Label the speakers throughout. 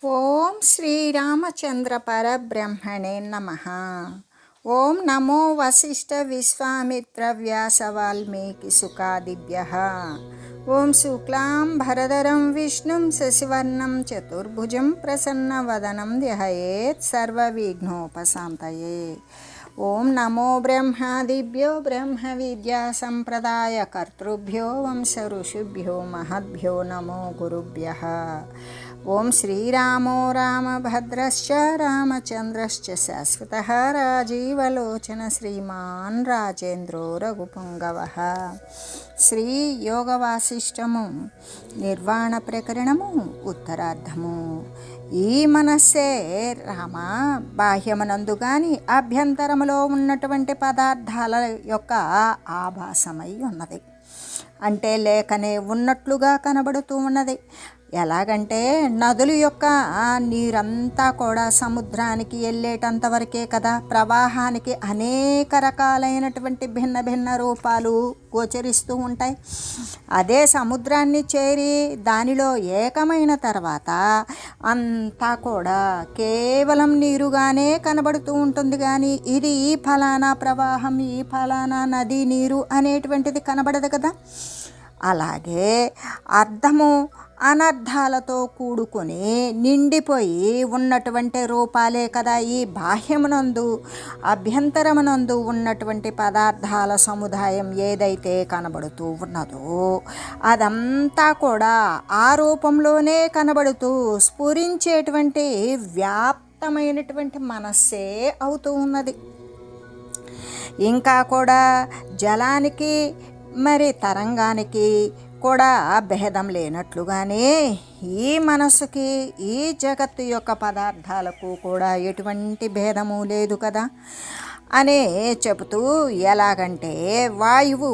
Speaker 1: ఓం శ్రీరామచంద్ర పరబ్రహ్మణే నమ ఓం నమో వశిష్ఠ విశ్వామిత్ర వ్యాస వాల్మీకి సుఖాదిభ్య ఓం శుక్లాం భరదరం విష్ణుం శశివర్ణం చతుర్భుజం ప్రసన్నవదనం ధ్యయేత్ సర్వవిఘ్నోపశాంతయే ఓం నమో బ్రహ్మాదిభ్యో బ్రహ్మ విద్యా సంప్రదాయ కర్తృభ్యో వంశ ఋషిభ్యో మహద్భ్యో నమో గురుభ్య ఓం శ్రీరామో రామభద్రశ్చ రామచంద్రశ్చ శాశ్వత రాజీవలోచన శ్రీమాన్ రాజేంద్రో రఘుపుంగవ. శ్రీ యోగవాసిష్టము నిర్వాణ ప్రకరణము ఉత్తరార్ధము. ఈ మనస్సే రామ బాహ్యమనందు కానీ అభ్యంతరములో ఉన్నటువంటి పదార్థాల యొక్క ఆభాసమై ఉన్నది. అంటే లేకనే ఉన్నట్లుగా కనబడుతూ ఉన్నది. ఎలాగంటే నదుల యొక్క నీరంతా కూడా సముద్రానికి వెళ్ళేటంత వరకే కదా ప్రవాహానికి అనేక రకాలైనటువంటి భిన్న భిన్న రూపాలు గోచరిస్తూ ఉంటాయి. అదే సముద్రాన్ని చేరి దానిలో ఏకమైన తర్వాత అంతా కూడా కేవలం నీరుగానే కనబడుతూ ఉంటుంది. కానీ ఇది ఈ ఫలానా ప్రవాహం ఈ ఫలానా నది నీరు అనేటువంటిది కనబడదు కదా. అలాగే అర్థము అనర్థాలతో కూడుకొని నిండిపోయి ఉన్నటువంటి రూపాలే కదా ఈ బాహ్యమునందు అభ్యంతరమునందు ఉన్నటువంటి పదార్థాల సముదాయం ఏదైతే కనబడుతూ ఉన్నదో అదంతా కూడా ఆ రూపంలోనే కనబడుతూ స్ఫురించేటువంటి వ్యాప్తమైనటువంటి మనస్సే అవుతూ ఉన్నది. ఇంకా కూడా జలానికి మరి తరంగానికి కూడా భేదం లేనట్లుగానే ఈ మనసుకి ఈ జగత్తు యొక్క పదార్థాలకు కూడా ఎటువంటి భేదము లేదు కదా అనే చెబుతూ ఎలాగంటే వాయువు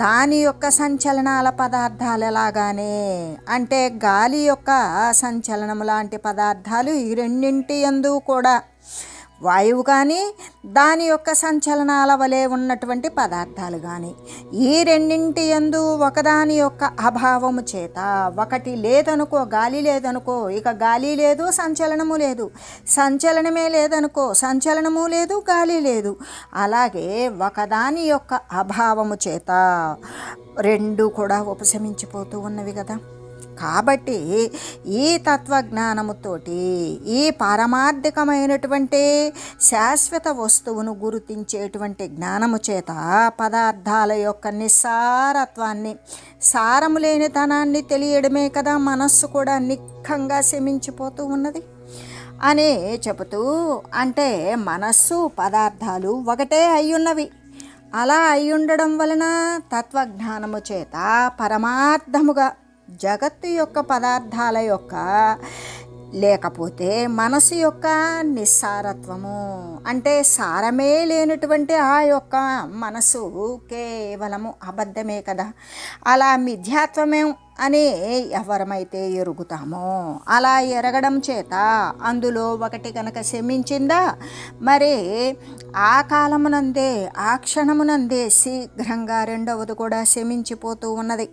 Speaker 1: దాని యొక్క సంచలనాల పదార్థాలు ఎలాగానే అంటే గాలి యొక్క సంచలనం లాంటి పదార్థాలు ఈ రెండింటి ఎందు కూడా వాయువు కానీ దాని యొక్క సంచలనాల వలె ఉన్నటువంటి పదార్థాలు కానీ ఈ రెండింటి ఎందు ఒకదాని యొక్క అభావము చేత ఒకటి లేదనుకో గాలి లేదనుకో ఇక గాలి లేదు సంచలనము లేదు. సంచలనమే లేదనుకో సంచలనము లేదు గాలి లేదు. అలాగే ఒకదాని యొక్క అభావము చేత రెండు కూడా ఉపశమించిపోతూ ఉన్నవి కదా. కాబట్టి ఈ తత్వజ్ఞానముతోటి ఈ పారమార్థికమైనటువంటి శాశ్వత వస్తువును గుర్తించేటువంటి జ్ఞానము చేత పదార్థాల యొక్క నిస్సారత్వాన్ని సారము లేనితనాన్ని తెలియడమే కదా మనస్సు కూడా నిఖంగా శమించిపోతూ ఉన్నది. అని చెబుతూ అంటే మనస్సు పదార్థాలు ఒకటే అయ్యున్నవి. అలా అయ్యుండడం వలన తత్వజ్ఞానము చేత పరమార్థముగా జగత్తు యొక్క పదార్థాల యొక్క లేకపోతే మనసు యొక్క నిస్సారత్వము. అంటే సారమే లేనటువంటి ఆ యొక్క మనసు కేవలము అబద్ధమే కదా. అలా మిథ్యాత్వమే అని ఎవరమైతే ఎరుగుతామో అలా ఎరగడం చేత అందులో ఒకటి కనుక శమించిందా? మరి ఆ కాలమునందే ఆ క్షణమునందే శీఘ్రంగా రెండవది కూడా శమించిపోతూ ఉన్నది.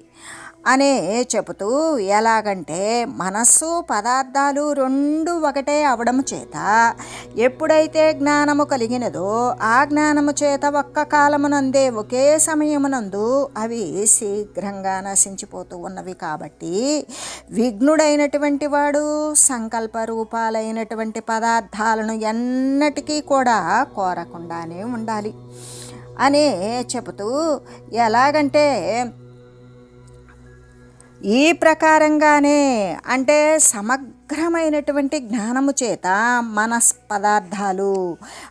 Speaker 1: అనే చెబుతూ ఎలాగంటే మనస్సు పదార్థాలు రెండు ఒకటే అవడం చేత ఎప్పుడైతే జ్ఞానము కలిగినదో ఆ జ్ఞానము చేత ఒక్క కాలమునందే ఒకే సమయమునందు అవి శీఘ్రంగా నశించిపోతూ ఉన్నవి కాబట్టి విఘ్నుడైనటువంటి వాడు సంకల్ప రూపాలైనటువంటి పదార్థాలను ఎన్నటికీ కూడా కోరకుండానే ఉండాలి. అనే చెబుతూ ఎలాగంటే ఈ ప్రకారంగానే అంటే సమగ్రమైనటువంటి జ్ఞానము చేత మనస్ పదార్థాలు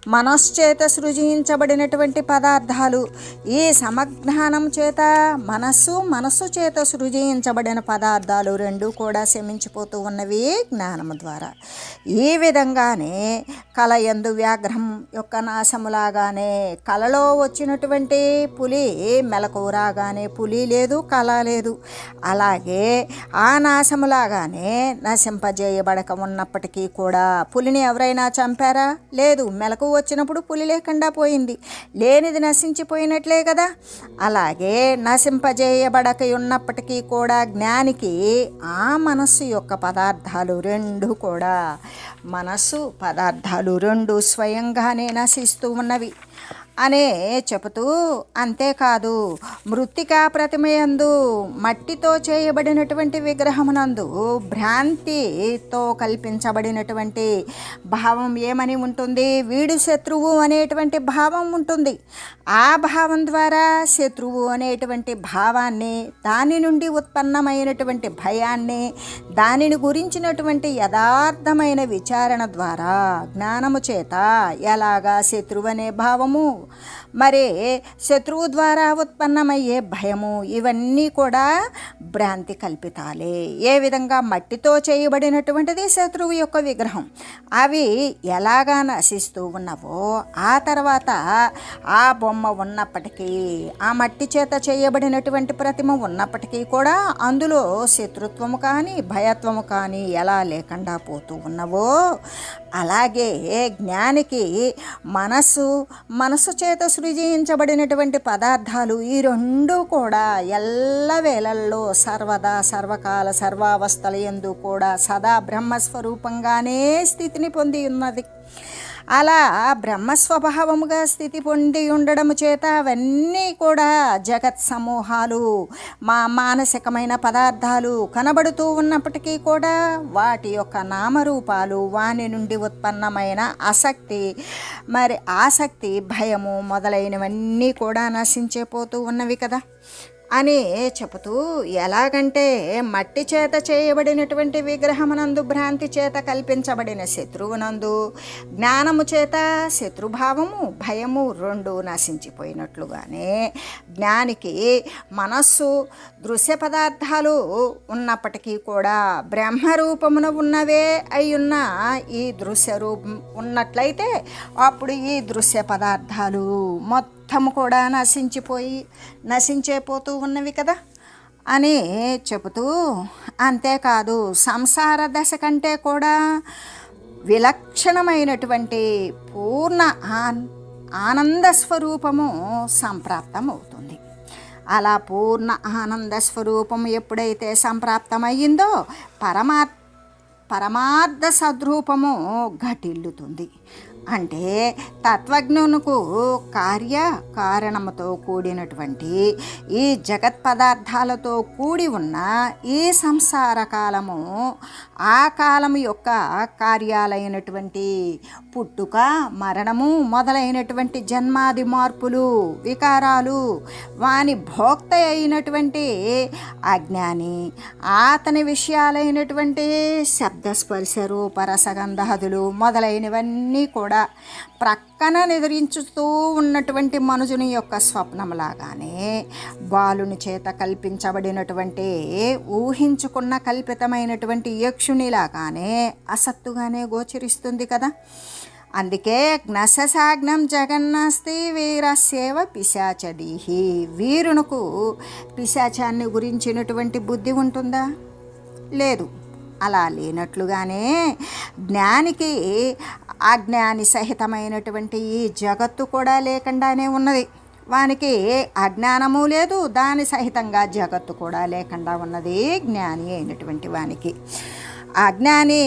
Speaker 1: మనశ్చేత సృజించబడినటువంటి పదార్థాలు ఈ సమజ్ఞానం చేత మనస్సు మనస్సు చేత సృజించబడిన పదార్థాలు రెండు కూడా శమించిపోతూ ఉన్నవి జ్ఞానము ద్వారా. ఈ విధంగానే కలయందు వ్యాఘ్రం యొక్క నాశములాగానే కలలో వచ్చినటువంటి పులి మెలకు రాగానే పులి లేదు కళ లేదు అలాగే ఆ నాశములాగానే చేయబడక ఉన్నప్పటికీ కూడా పులిని ఎవరైనా చంపారా? లేదు మెలకు వచ్చినప్పుడు పులి లేకుండా పోయింది. లేనిది నశించిపోయినట్లే కదా? అలాగే నశింపజేయబడక ఉన్నప్పటికీ కూడా జ్ఞానికి ఆ మనస్సు యొక్క పదార్థాలు రెండు కూడా మనస్సు పదార్థాలు రెండు స్వయంగానే నశిస్తూ ఉన్నవి. అనే చెబుతూ అంతేకాదు మృత్తికా ప్రతిమయందు మట్టితో చేయబడినటువంటి విగ్రహమునందు భ్రాంతితో కల్పించబడినటువంటి భావం ఏమని ఉంటుంది? వీడు శత్రువు అనేటువంటి భావం ఉంటుంది. ఆ భావం ద్వారా శత్రువు అనేటువంటి భావాన్ని దాని నుండి ఉత్పన్నమైనటువంటి భయాన్ని దానిని గురించినటువంటి యథార్థమైన విచారణ ద్వారా జ్ఞానము చేత ఎలాగా శత్రువు అనే భావము మరి శత్రువు ద్వారా ఉత్పన్నమయ్యే భయము ఇవన్నీ కూడా భ్రాంతి కల్పితాలే. ఏ విధంగా మట్టితో చేయబడినటువంటిది శత్రువు యొక్క విగ్రహం? అవి ఎలాగా నశిస్తూ ఉన్నవో ఆ తర్వాత ఆ బొమ్మ ఉన్నప్పటికీ ఆ మట్టి చేత చేయబడినటువంటి ప్రతిమ ఉన్నప్పటికీ కూడా అందులో శత్రుత్వము కానీ భయత్వము కానీ ఎలా లేకుండా పోతూ ఉన్నవో అలాగే జ్ఞానికి మనసు మనసు చేత సృజించబడినటువంటి పదార్థాలు ఈ రెండు కూడా ఎల్లవేళల్లో సర్వదా సర్వకాల సర్వావస్థల ఎందు కూడా సదా బ్రహ్మస్వరూపంగానే స్థితిని పొంది ఉన్నది అలా బ్రహ్మస్వభావముగా స్థితి పొంది ఉండడము చేత అవన్నీ కూడా జగత్ సమూహాలు మా మానసికమైన పదార్థాలు కనబడుతూ ఉన్నప్పటికీ కూడా వాటి యొక్క నామరూపాలు వాని నుండి ఉత్పన్నమైన ఆసక్తి మరి ఆసక్తి భయము మొదలైనవన్నీ కూడా నశించిపోతూ ఉన్నవి కదా. అని చెబుతూ ఎలాగంటే మట్టి చేత చేయబడినటువంటి విగ్రహమునందు భ్రాంతి చేత కల్పించబడిన శత్రువునందు జ్ఞానము చేత శత్రుభావము భయము రెండు నశించిపోయినట్లుగానే జ్ఞానికి మనస్సు దృశ్య పదార్థాలు ఉన్నప్పటికీ కూడా బ్రహ్మరూపమున ఉన్నవే అయ్యున్న ఈ దృశ్య రూపం ఉన్నట్లయితే అప్పుడు ఈ దృశ్య పదార్థాలు మొత్తం అర్థము కూడా నశించిపోయి నశించేపోతూ ఉన్నవి కదా? అని చెబుతూ అంతేకాదు సంసార దశ కంటే కూడా విలక్షణమైనటువంటి పూర్ణ ఆన్ ఆనంద స్వరూపము సంప్రాప్తం అవుతుంది అలా పూర్ణ ఆనంద స్వరూపం ఎప్పుడైతే సంప్రాప్తమయ్యిందో పరమా పరమార్థ సద్రూపము ఘటిల్లుతుంది. అంటే తత్వజ్ఞునకు కార్య కారణముతో కూడినటువంటి ఈ జగత్ పదార్థాలతో కూడి ఉన్న ఈ సంసార కాలము ఆ కాలము యొక్క కార్యాలైనటువంటి పుట్టుక మరణము మొదలైనటువంటి జన్మాది మార్పులు వికారాలు వాని భోక్త అయినటువంటి అజ్ఞాని అతని విషయాలైనటువంటి శబ్దస్పర్శ రూపరసగంధాదులు మొదలైనవన్నీ కూడా ప్రక్కన నిద్రించుతూ ఉన్నటువంటి మనుజుని యొక్క స్వప్నంలాగానే బాలుని చేత కల్పించబడినటువంటి ఊహించుకున్న కల్పితమైనటువంటి యక్షునిలాగానే అసత్తుగానే గోచరిస్తుంది కదా. అందుకే జ్ఞససాగ్నం జగన్నాస్తి వీరస్యేవ పిశాచదీహి. వీరునకు పిశాచాన్ని గురించినటువంటి బుద్ధి ఉంటుందా? లేదు. అలా లేనట్లుగానే జ్ఞానికి అజ్ఞాని సహితమైనటువంటి ఈ జగత్తు కూడా లేకుండానే ఉన్నది. వానికి అజ్ఞానము లేదు దాని సహితంగా జగత్తు కూడా లేకుండా ఉన్నది జ్ఞాని అయినటువంటి వానికి. అజ్ఞాని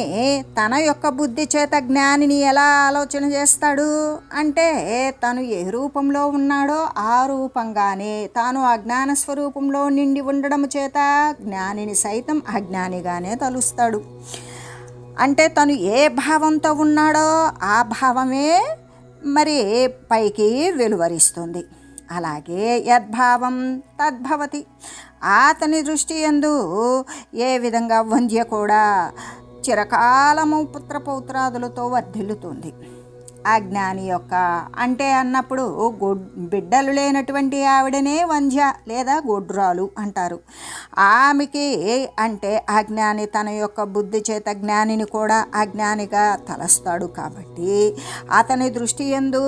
Speaker 1: తన యొక్క బుద్ధి చేత జ్ఞానిని ఎలా ఆలోచన చేస్తాడు అంటే తను ఏ రూపంలో ఉన్నాడో ఆ రూపంగానే తాను అజ్ఞాన స్వరూపంలో నిండి ఉండడం చేత జ్ఞానిని సైతం అజ్ఞానిగానే తలుస్తాడు. అంటే తను ఏ భావంతో ఉన్నాడో ఆ భావమే మరి పైకి వెలువరిస్తుంది. అలాగే యద్భావం తద్భవతి. అతని దృష్టి ఎందు ఏ విధంగా వంధ్య కూడా చిరకాలము పుత్రపౌత్రాదులతో వర్ధిల్లుతుంది. అజ్ఞాని యొక్క అంటే అన్నప్పుడు గొడ్ బిడ్డలు లేనటువంటి ఆవిడనే వంధ్య లేదా గొడ్రాలు అంటారు. ఆమెకి అంటే అజ్ఞాని తన యొక్క బుద్ధి చేత జ్ఞానిని కూడా అజ్ఞానిగా తలస్తాడు కాబట్టి అతని దృష్టి ఎందు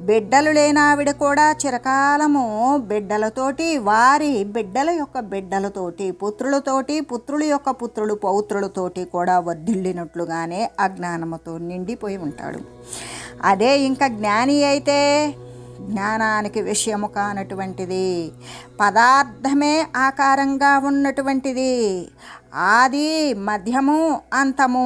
Speaker 1: బిడ్డలు లేని ఆవిడ కూడా చిరకాలము బిడ్డలతోటి వారి బిడ్డల యొక్క బిడ్డలతోటి పుత్రులతోటి పుత్రుల యొక్క పుత్రులు పౌత్రులతోటి కూడా వర్ధిల్లినట్లుగానే అజ్ఞానముతో నిండిపోయి ఉంటాడు. అదే ఇంకా జ్ఞాని అయితే జ్ఞానానికి విషయము కానటువంటిది పదార్థమే ఆకారంగా ఉన్నటువంటిది ఆది మధ్యము అంతము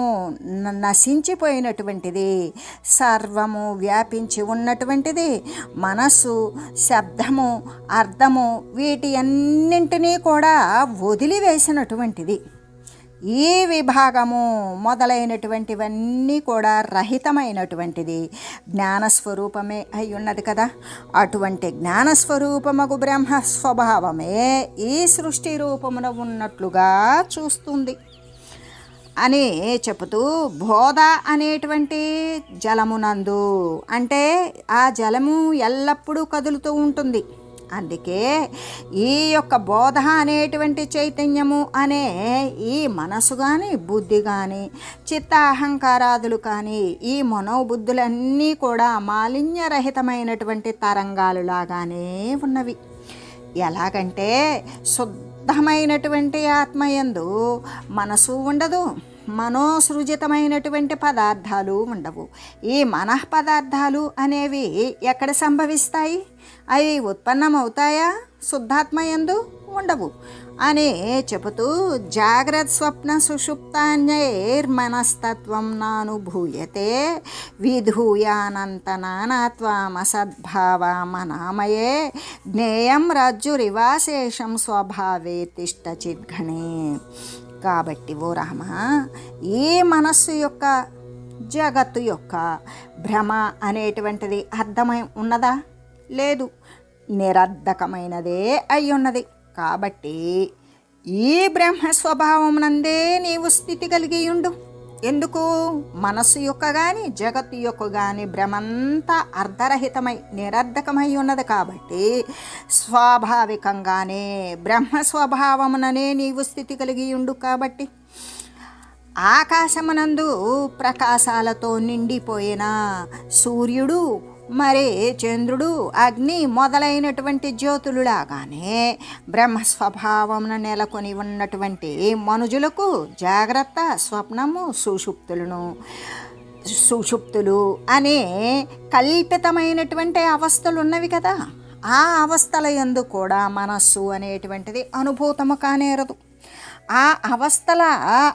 Speaker 1: నశించిపోయినటువంటిది సర్వము వ్యాపించి ఉన్నటువంటిది మనస్సు శబ్దము అర్థము వీటి అన్నింటినీ కూడా వదిలివేసినటువంటిది. ఈ విభాగము మొదలైనటువంటివన్నీ కూడా రహితమైనటువంటిది. జ్ఞానస్వరూపమే అయి ఉన్నది కదా. అటువంటి జ్ఞానస్వరూపమగు బ్రహ్మ స్వభావమే ఈ సృష్టి రూపమున ఉన్నట్లుగా చూస్తుంది. అని చెబుతూ బోధ అనేటువంటి జలమునందు అంటే ఆ జలము ఎల్లప్పుడూ కదులుతూ ఉంటుంది. అందుకే ఈ యొక్క బోధ అనేటువంటి చైతన్యము అనే ఈ మనసు కానీ బుద్ధి కానీ చిత్త అహంకారాదులు కానీ ఈ మనోబుద్ధులన్నీ కూడా మాలిన్యరహితమైనటువంటి తరంగాలు లాగానే ఉన్నవి. ఎలాగంటే శుద్ధమైనటువంటి ఆత్మయందు మనసు ఉండదు మనోసృజితమైనటువంటి పదార్థాలు ఉండవు. ఈ మనః పదార్థాలు అనేవి ఎక్కడ సంభవిస్తాయి? అవి ఉత్పన్నమవుతాయా? శుద్ధాత్మయందు ఉండవు. అని చెబుతూ జాగ్రత్త స్వప్న సుషుప్తాన్యైర్మనస్తత్వం నానుభూయతే విధూయానంత నానాత్వామసద్భావామనామయే జ్ఞేయం రజ్జురివాశేషం స్వభావే తిష్టచిద్ఘణే కాబట్టి ఓ రామ ఈ మనస్సు యొక్క జగత్తు యొక్క భ్రమ అనేటువంటిది అర్థమై ఉన్నదా? లేదు. నిరర్ధకమైనదే అయి ఉన్నది కాబట్టి ఈ బ్రహ్మ నందే నీవు స్థితి కలిగి ఉండు ఎందుకు? మనస్సు యొక్క కానీ జగత్తు యొక్క కానీ భ్రమంతా అర్ధరహితమై నిరర్ధకమై ఉన్నది కాబట్టి స్వాభావికంగానే బ్రహ్మ స్వభావముననే నీవు స్థితి కలిగి ఉండు కాబట్టి ఆకాశమునందు ప్రకాశాలతో నిండిపోయిన సూర్యుడు మరి చంద్రుడు అగ్ని మొదలైనటువంటి జ్యోతులులాగానే బ్రహ్మస్వభావమున నెలకొని ఉన్నటువంటి మనుజులకు జాగ్రత్త స్వప్నము సుషుప్తులను సుషుప్తులు అనే కల్పితమైనటువంటి అవస్థలు ఉన్నవి కదా. ఆ అవస్థల యందు కూడా మనస్సు అనేటువంటిది అనుభూతము కానేరదు. ఆ అవస్థల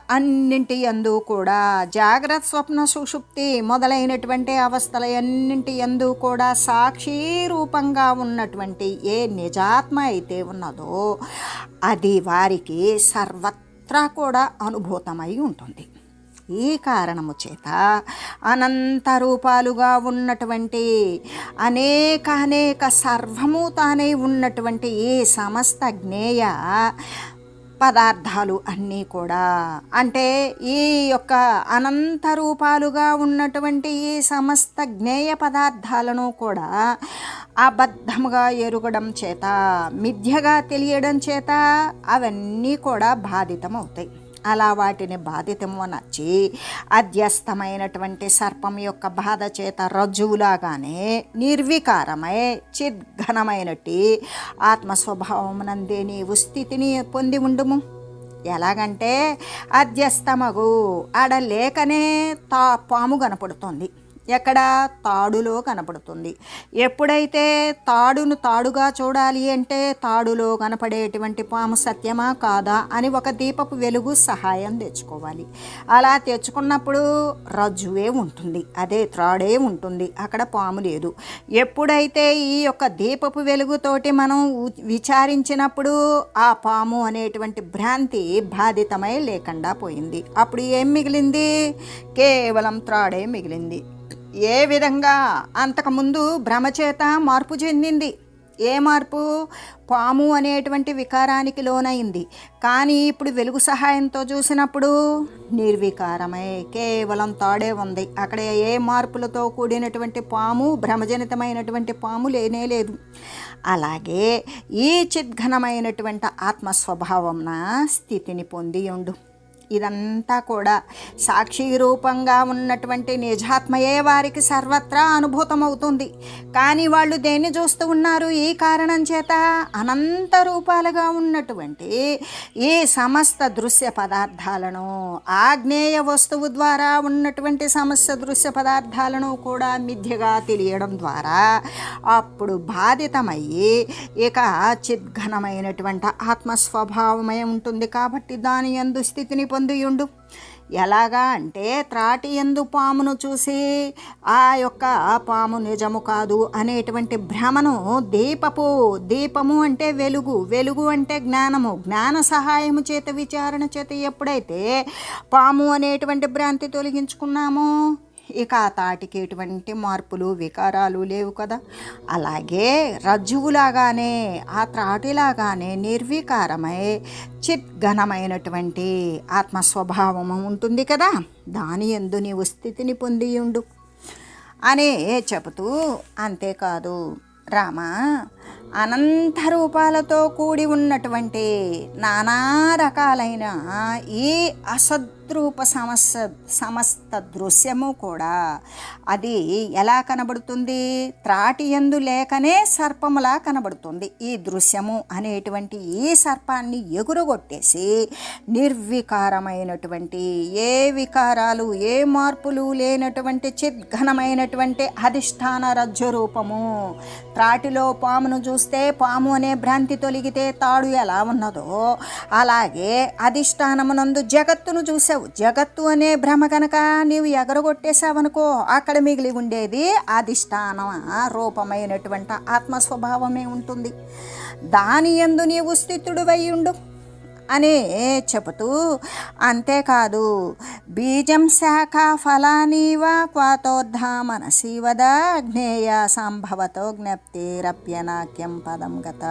Speaker 1: అన్నింటి యందు కూడా జాగ్రత్త స్వప్న సుషుప్తి మొదలైనటువంటి అవస్థల అన్నింటి యందు కూడా సాక్షి రూపంగా ఉన్నటువంటి ఏ నిజాత్మ అయితే ఉన్నదో అది వారికి సర్వత్రా కూడా అనుభూతమై ఉంటుంది. ఈ కారణము చేత అనంత రూపాలుగా ఉన్నటువంటి అనేక అనేక సర్వము తానే ఉన్నటువంటి ఈ సమస్త జ్ఞేయ పదార్థాలు అన్నీ కూడా. అంటే ఈ యొక్క అనంత రూపాలుగా ఉన్నటువంటి ఈ సమస్త జ్ఞేయ పదార్థాలను కూడా అబద్ధముగా ఎరుగడం చేత మిథ్యగా తెలియడం చేత అవన్నీ కూడా బాధితమవుతాయి. అలా వాటిని బాధితము నచ్చి అధ్యస్థమైనటువంటి సర్పం యొక్క బాధ చేత రజ్జువులాగానే నిర్వికారమై చిద్ఘనమైనటి ఆత్మస్వభావమునందే నీవు స్థితిని పొంది ఉండుము. ఎలాగంటే అధ్యస్థమగు ఆడ లేకనే తా పాము కనపడుతోంది. ఎక్కడ తాడులో కనపడుతుంది. ఎప్పుడైతే తాడును తాడుగా చూడాలి అంటే తాడులో కనపడేటువంటి పాము సత్యమా కాదా అని ఒక దీపపు వెలుగు సహాయం తెచ్చుకోవాలి. అలా తెచ్చుకున్నప్పుడు రజ్జువే ఉంటుంది. అదే త్రాడే ఉంటుంది. అక్కడ పాము లేదు. ఎప్పుడైతే ఈ యొక్క దీపపు వెలుగుతోటి మనం విచారించినప్పుడు ఆ పాము అనేటువంటి భ్రాంతి బాధితమై లేకుండా పోయింది. అప్పుడు ఏం మిగిలింది? కేవలం త్రాడే మిగిలింది. ఏ విధంగా అంతకుముందు భ్రమచేత మార్పు చెందింది? ఏ మార్పు? పాము అనేటువంటి వికారానికి లోనైంది. కానీ ఇప్పుడు వెలుగు సహాయంతో చూసినప్పుడు నిర్వికారమై కేవలం తాడే ఉంది. అక్కడ ఏ మార్పులతో కూడినటువంటి పాము భ్రమజనితమైనటువంటి పాము లేనే లేదు. అలాగే ఈ చిద్ఘనమైనటువంటి ఆత్మస్వభావంన స్థితిని పొంది ఉండు ఇదంతా కూడా సాక్షి రూపంగా ఉన్నటువంటి నిజాత్మయే వారికి సర్వత్రా అనుభూతమవుతుంది. కానీ వాళ్ళు దేన్ని చూస్తూ ఉన్నారు? ఈ కారణం చేత అనంత రూపాలుగా ఉన్నటువంటి ఈ సమస్త దృశ్య పదార్థాలను ఆగ్నేయ వస్తువు ద్వారా ఉన్నటువంటి సమస్త దృశ్య పదార్థాలను కూడా మిథ్యగా తెలియడం ద్వారా అప్పుడు బాధితమయ్యి ఇక చిద్ఘనమైనటువంటి ఆత్మస్వభావమై ఉంటుంది. కాబట్టి దాని ఎందు స్థితిని పొందియుండు ఎలాగా అంటే త్రాటి ఎందు పామును చూసి ఆ యొక్క పాము నిజము కాదు అనేటువంటి భ్రమను దీపపు దీపము అంటే వెలుగు వెలుగు అంటే జ్ఞానము జ్ఞాన సహాయము చేత విచారణ చేత ఎప్పుడైతే పాము అనేటువంటి భ్రాంతి తొలగించుకున్నామో ఇక ఆ తాటికి ఎటువంటి మార్పులు వికారాలు లేవు కదా. అలాగే రజ్జువులాగానే ఆ త్రాటిలాగానే నిర్వికారమై చిద్ఘనమైనటువంటి ఆత్మస్వభావము ఉంటుంది కదా. దాని ఎందు నీవు స్థితిని పొందియుండు. అని చెబుతూ అంతేకాదు రామ అనంత రూపాలతో కూడి ఉన్నటువంటి నానా రకాలైన ఈ అసద్ అసద్రూప సమస్య సమస్త దృశ్యము కూడా అది ఎలా కనబడుతుంది? త్రాటి ఎందు లేకనే సర్పములా కనబడుతుంది. ఈ దృశ్యము అనేటువంటి ఈ సర్పాన్ని ఎగురగొట్టేసి నిర్వికారమైనటువంటి ఏ వికారాలు ఏ మార్పులు లేనటువంటి చిద్ఘనమైనటువంటి అధిష్టాన రజ్జు రూపము. త్రాటిలో పామును చూస్తే పాము అనే భ్రాంతి తొలిగితే తాడు ఎలా ఉన్నదో అలాగే అధిష్టానమునందు జగత్తును జగత్తు అనే భ్రమ కనుక నీవు ఎగరగొట్టేశావనుకో అక్కడ మిగిలి ఉండేది అధిష్టానం. రూపమైనటువంటి ఆత్మస్వభావమే ఉంటుంది. దాని ఎందు నీవు స్థితుడువై ఉండు అని చెబుతూ అంతేకాదు బీజం శాఖ ఫలానీవ మనసి వద జ్ఞేయ సంభవతో జ్ఞప్తిరప్యనాక్యం పదం గత.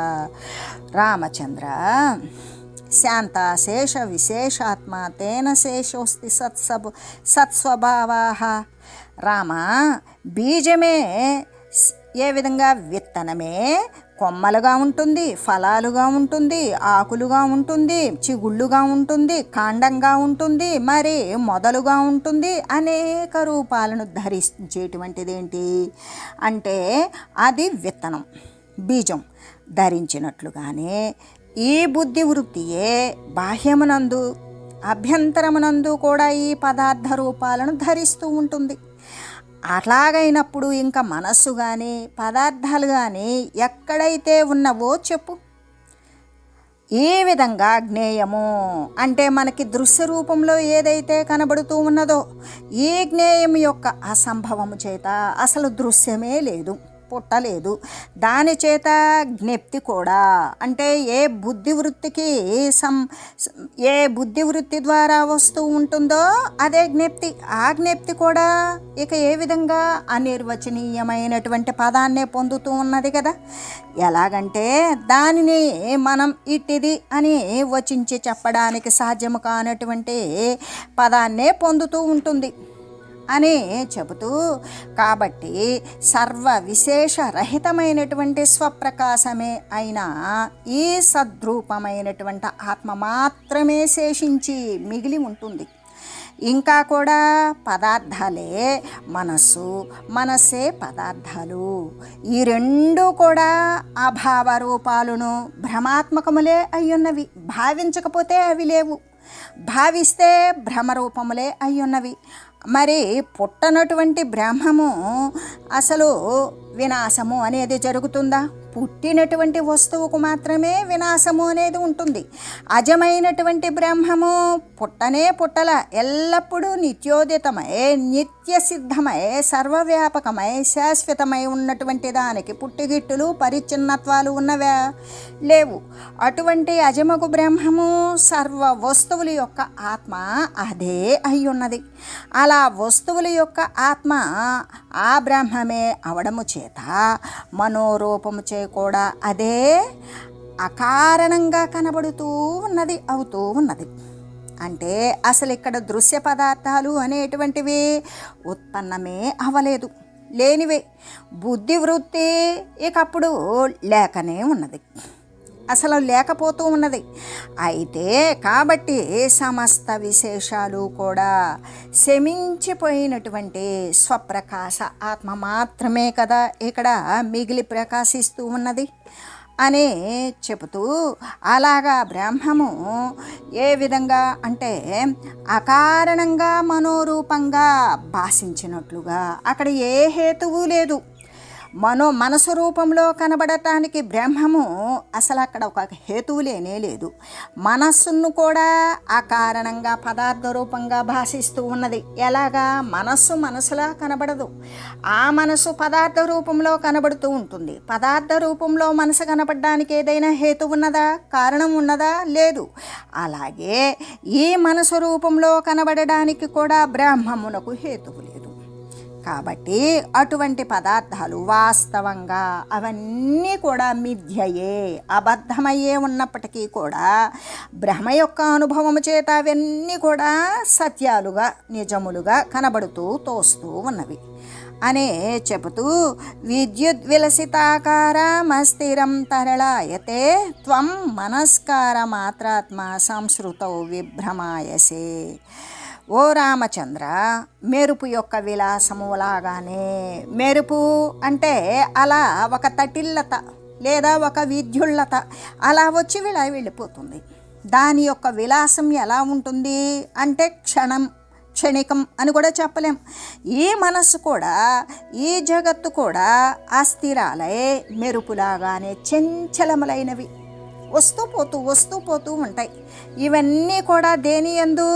Speaker 1: రామచంద్ర శాంతాశేష విశేషాత్మ తేన శేషోస్తి సత్సబు సత్స్వభావా రామ బీజమే ఏ విధంగా విత్తనమే? కొమ్మలుగా ఉంటుంది ఫలాలుగా ఉంటుంది ఆకులుగా ఉంటుంది చిగుళ్ళుగా ఉంటుంది కాండంగా ఉంటుంది మరి మొదలుగా ఉంటుంది అనేక రూపాలను ధరించేటువంటిదేంటి? అంటే అది విత్తనం బీజం. ధరించినట్లుగానే ఈ బుద్ధి వృత్తియే బాహ్యమునందు అభ్యంతరమునందు కూడా ఈ పదార్థ రూపాలను ధరిస్తూ ఉంటుంది. అట్లాగైనప్పుడు ఇంకా మనస్సు కానీ పదార్థాలు కానీ ఎక్కడైతే ఉన్నవో చెప్పు. ఈ విధంగా జ్ఞేయము అంటే మనకి దృశ్య రూపంలో ఏదైతే కనబడుతూ ఉన్నదో ఈ జ్ఞేయం యొక్క అసంభవము చేత అసలు దృశ్యమే లేదు. పుట్టలేదు. దాని చేత జ్ఞప్తి కూడా. అంటే ఏ బుద్ధి వృత్తికి సం ఏ బుద్ధి వృత్తి ద్వారా వస్తూ ఉంటుందో అదే జ్ఞప్తి. ఆ జ్ఞప్తి కూడా ఇక ఏ విధంగా అనిర్వచనీయమైనటువంటి పదాన్నే పొందుతూ ఉన్నది కదా. ఎలాగంటే దానిని మనం ఇట్టిది అని వచించి చెప్పడానికి సాధ్యము కానటువంటి పదాన్నే పొందుతూ ఉంటుంది. అని చెబుతూ కాబట్టి సర్వ విశేష రహితమైనటువంటి స్వప్రకాశమే అయిన ఈ సద్రూపమైనటువంటి ఆత్మ మాత్రమే శేషించి మిగిలి ఉంటుంది. ఇంకా కూడా పదార్థాలే మనస్సు మనస్సే పదార్థాలు. ఈ రెండు కూడా అభావ రూపాలను భ్రమాత్మకములే అయ్యున్నవి. భావించకపోతే అవి లేవు. భావిస్తే భ్రమరూపములే అయ్యున్నవి. మరి పుట్టనటువంటి బ్రహ్మము అసలు వినాశము అనేది జరుగుతుందా? పుట్టినటువంటి వస్తువుకు మాత్రమే వినాశము అనేది ఉంటుంది. అజమైనటువంటి బ్రహ్మము పుట్టనే పుట్టల ఎల్లప్పుడూ నిత్యోదితమై నిత్య సిద్ధమై సర్వవ్యాపకమై శాశ్వతమై ఉన్నటువంటి దానికి పుట్టిగిట్టులు పరిచ్ఛిన్నత్వాలు ఉన్నవా లేవు. అటువంటి అజమగు బ్రహ్మము సర్వ వస్తువుల యొక్క ఆత్మ అదే అయి ఉన్నది అలా వస్తువుల యొక్క ఆత్మ ఆ బ్రహ్మమే అవడము చే చేత మనోరూపము చే కూడా అదే అకారణంగా కనబడుతూ ఉన్నది అవుతూ ఉన్నది. అంటే అసలు ఇక్కడ దృశ్య పదార్థాలు అనేటువంటివి ఉత్పన్నమే అవ్వలేదు లేనివే. బుద్ధి వృత్తి ఇకప్పుడు లేకనే ఉన్నది. అసలు లేకపోతూ ఉన్నది. అయితే కాబట్టి సమస్త విశేషాలు కూడా శమించిపోయినటువంటి స్వప్రకాశ ఆత్మ మాత్రమే కదా ఇక్కడ మిగిలి ప్రకాశిస్తూ ఉన్నది. అని చెబుతూ అలాగా బ్రహ్మము ఏ విధంగా అంటే అకారణంగా మనోరూపంగా భాషించినట్లుగా అక్కడ ఏ హేతువు లేదు. మనో మనసు రూపంలో కనబడటానికి బ్రహ్మము అసలు అక్కడ ఒక హేతువు లేనే లేదు. మనస్సును కూడా ఆ కారణంగా పదార్థ రూపంగా భాషిస్తూ ఉన్నది. ఎలాగా? మనస్సు మనసులా కనబడదు. ఆ మనసు పదార్థ రూపంలో కనబడుతూ ఉంటుంది. పదార్థ రూపంలో మనసు కనబడడానికి ఏదైనా హేతు ఉన్నదా? కారణం ఉన్నదా? లేదు. అలాగే ఈ మనసు రూపంలో కనబడడానికి కూడా బ్రహ్మమునకు హేతువు లేదు. కాబట్టి అటువంటి పదార్థాలు వాస్తవంగా అవన్నీ కూడా మిథ్యయే అబద్ధమయ్యే ఉన్నప్పటికీ కూడా బ్రహ్మ యొక్క అనుభవము చేత అవన్నీ కూడా సత్యాలుగా నిజములుగా కనబడుతూ తోస్తూ ఉన్నవి. అనే చెబుతూ విద్యుత్ విలసితాకారమస్థిరం తరళాయతే త్వం మనస్కార మాత్రాత్మ సంస్కృతౌ విభ్రమాయసే. ఓ రామచంద్ర మెరుపు యొక్క విలాసము లాగానే. మెరుపు అంటే అలా ఒక తటిల్లత లేదా ఒక విద్యుల్లత. అలా వచ్చి విలా వెళ్ళిపోతుంది. దాని యొక్క విలాసం ఎలా ఉంటుంది అంటే క్షణం క్షణికం అని కూడా చెప్పలేం. ఈ మనస్సు కూడా ఈ జగత్తు కూడా అస్థిరాలే మెరుపులాగానే చంచలములైనవి. వస్తూ పోతూ వస్తూ పోతూ ఉంటాయి. ఇవన్నీ కూడా దేని ఎందు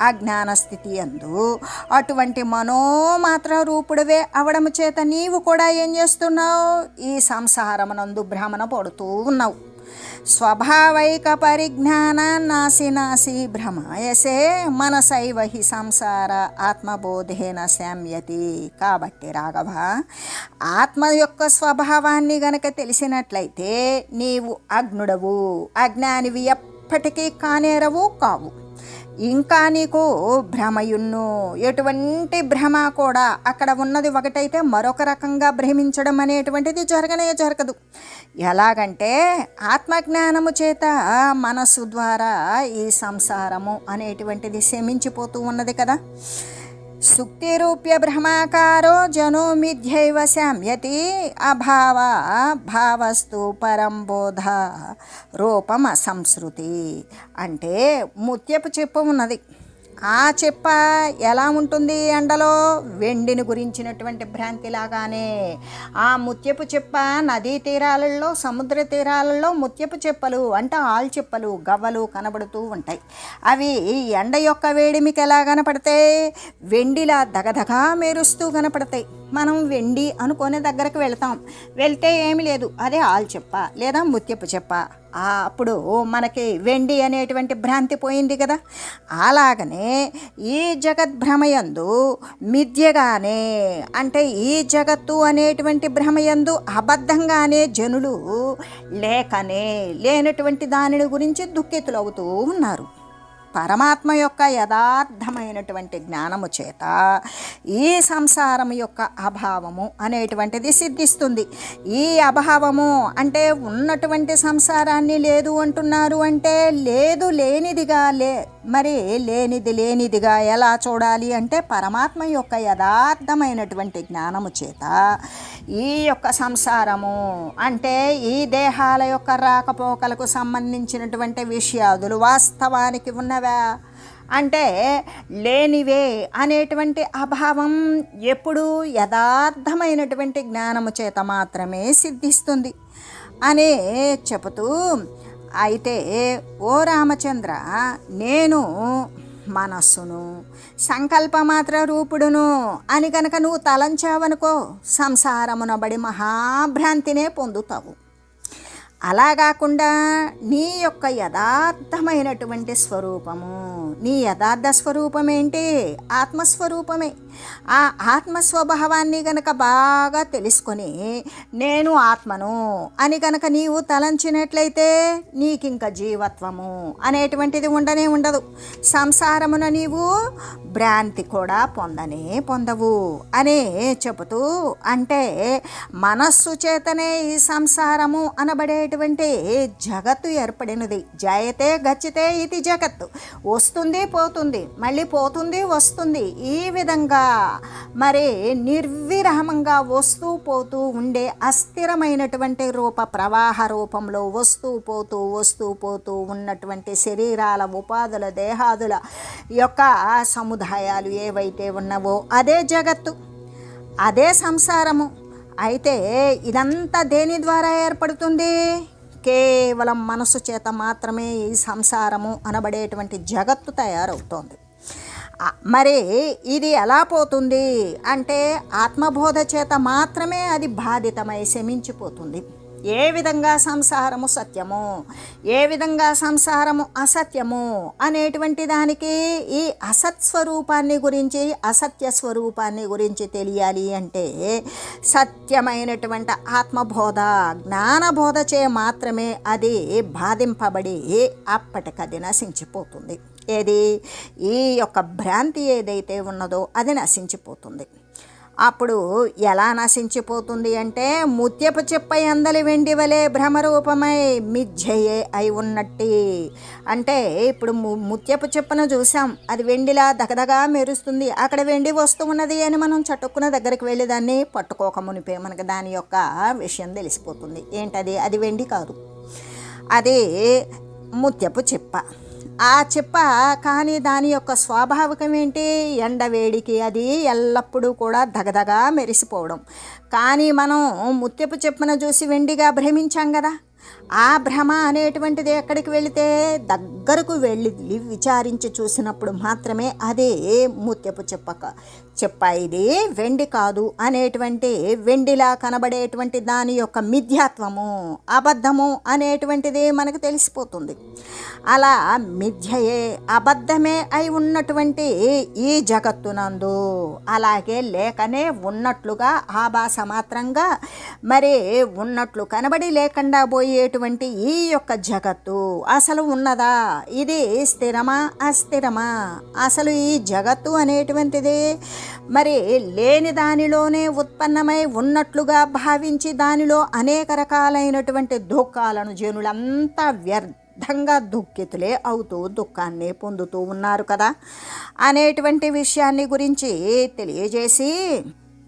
Speaker 1: అజ్ఞాన స్థితి ఎందు అటువంటి మనోమాత్ర రూపుడవే అవడము చేత నీవు కూడా ఏం చేస్తున్నావు? ఈ సంసారమునందు భ్రమణ పడుతూ ఉన్నావు. స్వభావైక పరిజ్ఞాన నాసి నాసి భ్రమాయసే మనసైవ హి సంసార ఆత్మబోధేన శామ్యతి. కాబట్టి రాఘవ ఆత్మ యొక్క స్వభావాన్ని గనక తెలిసినట్లయితే నీవు అగ్నుడవు. అజ్ఞానివి ఎప్పటికీ కానేరవు కావు. ఇంకా నీకు భ్రమయున్ను ఎటువంటి భ్రమ కూడా అక్కడ ఉన్నది ఒకటైతే మరొక రకంగా భ్రమించడం అనేటువంటిది జరగనే జరగదు. ఎలాగంటే ఆత్మజ్ఞానము చేత మనస్సు ద్వారా ఈ సంసారము అనేటువంటిది శమించిపోతూ ఉన్నది కదా. సుక్తిరూప్య భ్రమాకారో జనో మిథ్యైవ శామ్యతి అభావ భావస్తు పరంబోధ రూపం అసంస్కృతి అంటే ముత్యపు చెప్పు ఉన్నది. ఆ చెప్ప ఎలా ఉంటుంది ఎండలో? వెండిని గురించినటువంటి భ్రాంతి లాగానే. ఆ ముత్యపు చెప్ప నదీ తీరాలలో సముద్ర తీరాలలో ముత్యపు చెప్పలు అంటే ఆల్ చెప్పలు గవ్వలు కనబడుతూ ఉంటాయి. అవి ఎండ యొక్క వేడిమికి ఎలా కనపడతాయి వెండిలా దగదగా మెరుస్తూ కనపడతాయి. మనం వెండి అనుకునే దగ్గరకు వెళ్తాం. వెళ్తే ఏమి లేదు. అదే ఆల్ చెప్ప లేదా ముత్యపు చెప్ప. అప్పుడు మనకి వెండి అనేటువంటి భ్రాంతి పోయింది కదా. అలాగనే ఈ జగద్భ్రమయందు మిథ్యగానే అంటే ఈ జగత్తు అనేటువంటి భ్రమయందు అబద్ధంగానే జనులు లేకనే లేనటువంటి దానిని గురించి దుఃఖితులవుతూ ఉన్నారు. పరమాత్మ యొక్క యథార్థమైనటువంటి జ్ఞానము చేత ఈ సంసారం యొక్క అభావము అనేటువంటిది సిద్ధిస్తుంది. ఈ అభావము అంటే ఉన్నటువంటి సంసారాన్ని లేదు అంటున్నారు అంటే లేదు లేనిదిగా లే మరి లేనిది లేనిదిగా ఎలా చూడాలి అంటే పరమాత్మ యొక్క యథార్థమైనటువంటి జ్ఞానము చేత ఈ యొక్క సంసారము అంటే ఈ దేహాల యొక్క రాకపోకలకు సంబంధించినటువంటి విషయాదులు వాస్తవానికి ఉన్నవా? అంటే లేనివే అనేటువంటి అభావం ఎప్పుడు యథార్థమైనటువంటి జ్ఞానము చేత మాత్రమే సిద్ధిస్తుంది. అనే చెబుతూ అయితే ఓ రామచంద్ర నేను మనస్సును సంకల్పమాత్ర రూపుడును అని కనుక నువ్వు తలంచావనుకో సంసారమునబడి మహాభ్రాంతినే పొందుతావు. అలా కాకుండా నీ యొక్క యథార్థమైనటువంటి స్వరూపము. నీ యథార్థ స్వరూపం ఏంటి ఆత్మస్వరూపమే. ఆ ఆత్మ స్వభావాన్ని గనక బాగా తెలుసుకొని నేను ఆత్మను అని గనక నీవు తలంచినట్లయితే నీకింక జీవత్వము అనేటువంటిది ఉండనే ఉండదు. సంసారమున నీవు భ్రాంతి కూడా పొందనే పొందవు అనే చెబుతూ అంటే మనస్సు చేతనే ఈ సంసారము అనబడే అనబడేటువంటి జగత్తు ఏర్పడినది? జయతే గచ్చితే ఇది జగత్తు. వస్తుంది పోతుంది మళ్ళీ పోతుంది వస్తుంది. ఈ విధంగా మరి నిర్విరహమంగా వస్తూ పోతూ ఉండే అస్థిరమైనటువంటి రూప ప్రవాహ రూపంలో వస్తూ పోతూ వస్తూ పోతూ ఉన్నటువంటి శరీరాల ఉపాధుల దేహాదుల యొక్క సముదాయాలు ఏవైతే ఉన్నవో అదే జగత్తు. అదే సంసారము. అయితే ఇదంతా దేని ద్వారా ఏర్పడుతుంది? కేవలం మనసు చేత మాత్రమే ఈ సంసారము అనబడేటువంటి జగత్తు తయారవుతోంది. మరి ఇది ఎలా పోతుంది? అంటే ఆత్మబోధ చేత మాత్రమే అది బాధితమై శమించిపోతుంది. ఏ విధంగా సంసారము సత్యము? ఏ విధంగా సంసారము అసత్యము? అనేటువంటి దానికి ఈ అసత్ స్వరూపాన్ని గురించి అసత్య స్వరూపాన్ని గురించి తెలియాలి అంటే సత్యమైనటువంటి ఆత్మబోధ జ్ఞానబోధ చే మాత్రమే అది బాధింపబడి అప్పటికది నశించిపోతుంది. ఏది? ఈ యొక్క భ్రాంతి ఏదైతే ఉన్నదో అది నశించిపోతుంది. అప్పుడు ఎలా నశించిపోతుంది అంటే ముత్యపు చెప్ప ఎందలి వెండి వలె భ్రమరూపమై మిథ్యయే అయి ఉన్నట్టి. అంటే ఇప్పుడు ము- ముత్యపు చిప్పను చూసాం అది వెండిలా దగదగా మెరుస్తుంది. అక్కడ వెండి వస్తున్నది అని మనం చటుక్కున దగ్గరికి వెళ్ళి దాన్ని పట్టుకోక మునిపే మనకు దాని యొక్క విషయం తెలిసిపోతుంది. ఏంటది? అది వెండి కాదు. అది ముత్యపు చెప్ప. ఆ చెప్ప కానీ దాని యొక్క స్వాభావికం ఏంటి? ఎండ వేడికి అది ఎల్లప్పుడూ కూడా దగదగా మెరిసిపోవడం. కానీ మనం ముత్యపు చెప్పున చూసి వెండిగా భ్రమించాం కదా? ఆ భ్రమ అనేటువంటిది ఎక్కడికి వెళితే దగ్గరకు వెళ్ళి విచారించి చూసినప్పుడు మాత్రమే అదే ముత్యపు చెప్పక చెప్ప ఇది వెండి కాదు అనేటువంటి వెండిలా కనబడేటువంటి దాని యొక్క మిథ్యాత్వము అబద్ధము అనేటువంటిది మనకు తెలిసిపోతుంది. అలా మిథ్యయే అబద్ధమే అయి ఉన్నటువంటి ఈ జగత్తునందు అలాగే లేకనే ఉన్నట్లుగా ఆభాస మాత్రంగా మరి ఉన్నట్లు కనబడి లేకుండా పోయేటువంటి ఈ యొక్క జగత్తు అసలు ఉన్నదా? ఇది స్థిరమా? అస్థిరమా? అసలు ఈ జగత్తు అనేటువంటిది మరి లేని దానిలోనే ఉత్పన్నమై ఉన్నట్లుగా భావించి దానిలో అనేక రకాలైనటువంటి దుఃఖాలను జనులంతా వ్యర్థంగా దుఃఖితులే అవుతూ దుఃఖాన్ని పొందుతూ ఉన్నారు కదా. అనేటువంటి విషయాన్ని గురించి తెలియజేసి